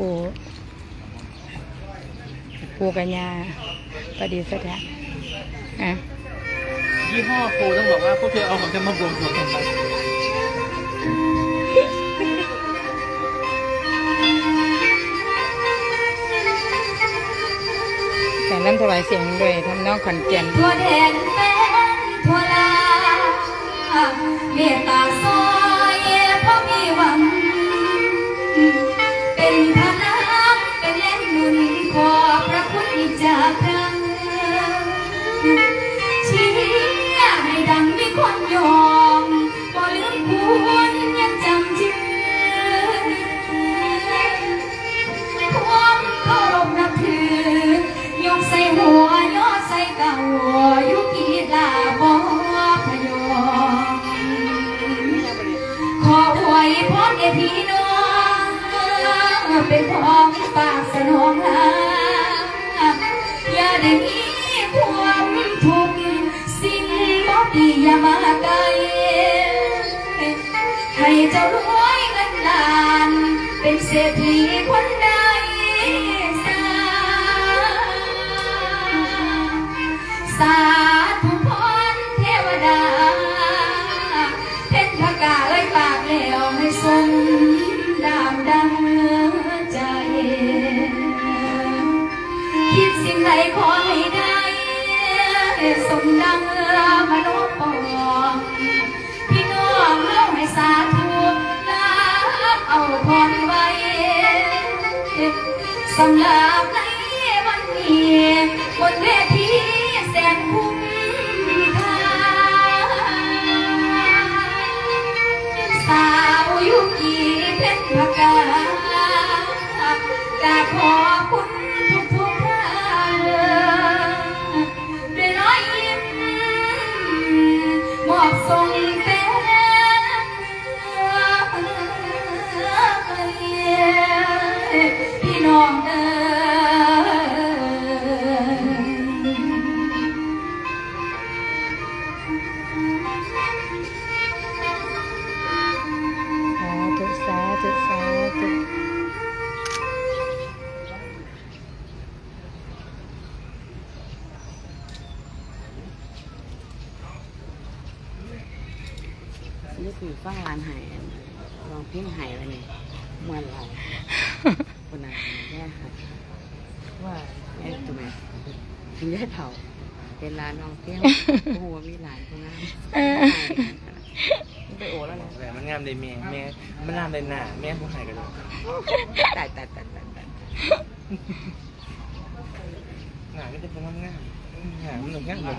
ปูปูกัญญาประดิษฐานอะยี่ห้อปูต้องบอกว่าพวกเธอเอาของฉันมาบวงสรวงทำไมแต่น้ำถวายเสียงด้วยทำนองขอนแก่นทั่วแดนแฟนทั่วลาเมตตาซอยพราะมีหวัง จ้ารวยเงินล้าน เป็นเศรษฐีคนใดสาสาธุพรเทวดา เพ็ญพกาเอ้ยปากแล้วให้สม สำหรับในวันนี้บนเวทีแสนคุ้มค่าสาวยุกีเพชรพกากราบขอ นี่คือฟังร้านไห้ลองเพ่งไห้แล้วนี่เมื่อไหรคนนั้นแย่ค่ะว่าแย่ตัวไหนถึงแย่เถ่าเป็นร้านน้องเที่ยวโอ้โหมีหลานคนนั้นไปโอ้แล้วนะแต่มันงามในแม่แม่มันงามในหน้าแม่ผู้หายกันเลยตายตายตายตายตายหน้าไม่ได้เป็นงามงามหน้ามันหนุ่มงามเล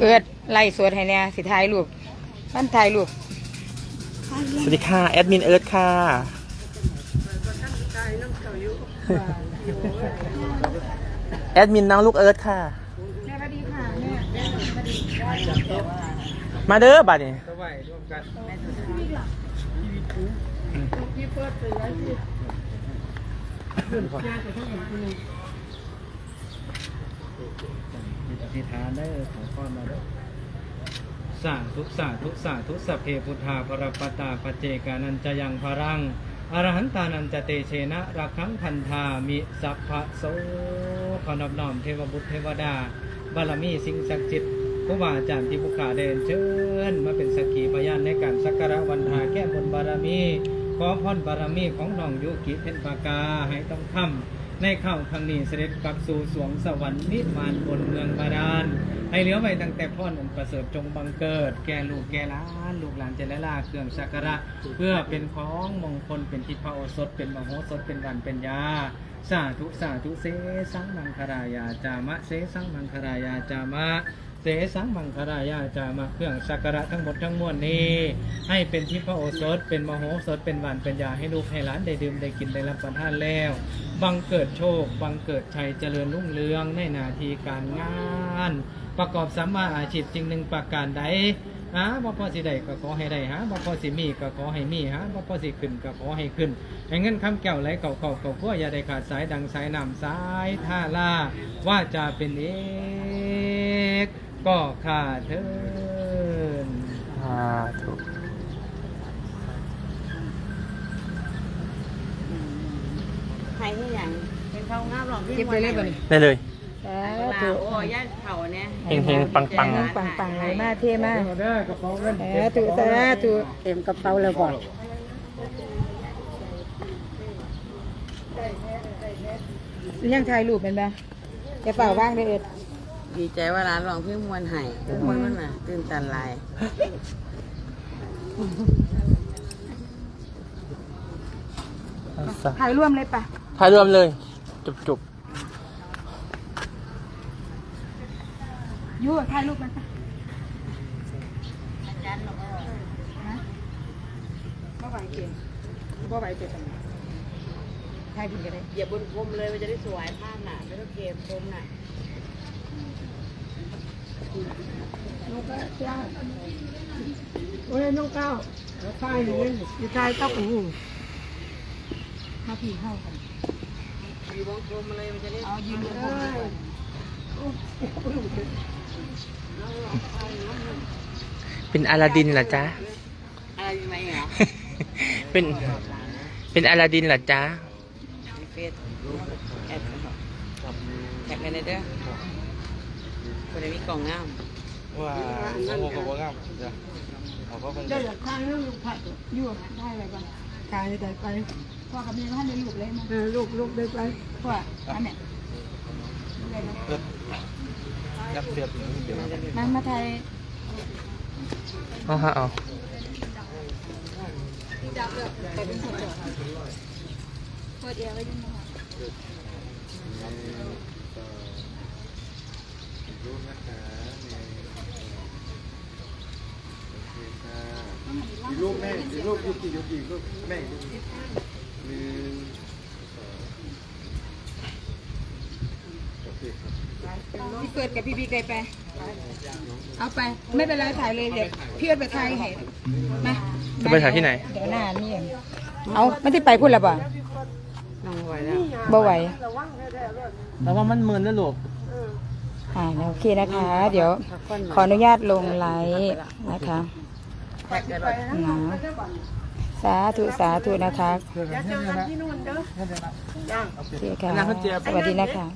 เอิดไล่สวดให้เนี่ยสิถ่ายรูปมันถ่ายรูปสวัสดีค่ะ แอดมินเอิร์ธค่ะแอดมินน้องลูกเอิร์ธค่ะ มาเด้อบัดนี้ อธิษฐานได้ขอพรมาด้วยสาธุสาธุสาธุสัพเพพุทธาปรปตาปเจกานันจะยังพรังอรหันตานันจะเตเชนะรักขังพันธามิสัพพะโสขอนอบน้อมเทวบุตรเทวดา บารมีสิ่งศักดิ์สิทธิ์ครูบาอาจารย์ที่ผู้ขาเดินเชิญมาเป็นสักขีพยานในการสักการะวันทาแก้บนบารมี ขอพรบารมีของน้องยุกิเพนปากาให้ต้องทำ ในข้าวครั้งนี้เสด็จกลับสู่สวงสวรรค์นิพพานบนเมืองบาดาลให้เหลือไว้ตั้งแต่พ่อหนุ่มประเสริฐจงบังเกิด แก่ลูกแก่หล้านลูกหลานเจริญลาเครื่องสักการะ เพื่อเป็นของมงคลเป็นทิพย์พระโอสถ เป็นมโหสถเป็นวันเป็นยาสาธุสาธุเสสังมังคารายาจามะเสสังมังคารายาจามะ เสสังมังคารายาจามะเครื่องสักการะทั้งหมดทั้งมวลนี้ ให้เป็นทิพย์พระโอสถ เป็นมโหสถเป็นหวานเป็นยาให้ลูกให้หลานได้ดื่มได้กินได้รับประทานแล้ว บังเกิดโชค บังเกิดชัยเจริญรุ่งเรืองในนาทีการงาน ประกอบสัมมาอาชีพจริงหนึ่งประการใดหาบ่พอสิได้ก็ขอให้ได้หาบ่พอสิมีก็ขอให้มีหาบ่พอสิขึ้นก็ขอให้ขึ้นให้เงินคำแก้วไหลเก่าเก่าเก่าพัวอย่าได้ขาดสายดังสายน้ำสายท่าล่าว่าจะเป็นเอก ก็ขาดเถินขาดถูกใครที่อย่างเป็นเขางามหรอกที่มวยเลยได้เลยสาธุโอ้ย่าเผาเนี่ยเฮงเฮงปังปังปังปังเลยมากเท่มากสาธุสาธุเต็มกระเป๋าเลยบอกยังถ่ายรูปเป็นไหมจะเป่าว่างได้เอ็ด ดีใจว่าร้านรองพี่มวนไห้ทุกคนมันน่ะตื่นตันหลายถ่ายร่วมเลยปะถ่ายรวมเลย จุบจุบยูถ่ายรูปมันปะบ่ไหวเก่งบ่ไหวเก่งถ่ายผิดกันได้อย่าบนพรมเลยมันจะได้สวยภาพน่ะไม่ต้องเกมพรมน่ะ โอ้ยน้องเก้าถ่ายอยู่เลยอยู่ถ่ายเต้าปูมาพี่เข้ากันอยู่บนพรมเลยมันจะได้เอายืนบนพรมเลยเป็นอลาดินเหรอจ๊ะอะไรไหมเหรอเป็นเป็นอลาดินเหรอจ๊ะเฟซแอดแท็กกันเด้อ คนนี้มีกล่องงามว่าโอ้โหว่างามเดี๋ยวเขาก็คงเดี๋ยวถ่ายเรื่องลูกถ่ายอยู่ได้อะไรบ้างถ่ายได้ไปพ่อกับแม่ท่านได้ลูกเลยมั้ยลูกลูกได้ไปพ่ออันเนี้ยยักเสียบเดี๋ยวมามาถ่ายเอาฮะเอาเปิดเอวไว้ยังไงลูกแม่ลูกยุกิยุกิลูกแม่หนึ่งพี่เปิดกับพี่บีไกลไป เอาไป ไม่เป็นไรถ่ายเลยเดี๋ยวพี่เอิ้นไปถ่ายให้มาจะไปถ่ายที่ไหน เดี๋ยวหน้านี่เองเอาไม่ได้ไปพูดแล้วบ่น้องไหวแล้วบ่ไหว แต่ว่ามันเหมือนนะลูก อ่าโอเคนะคะ เดี๋ยวขออนุญาตลงไลฟ์นะคะแท็กกันเลยนะสาธุสาธุนะคะโอเคค่ะสวัสดีนะคะ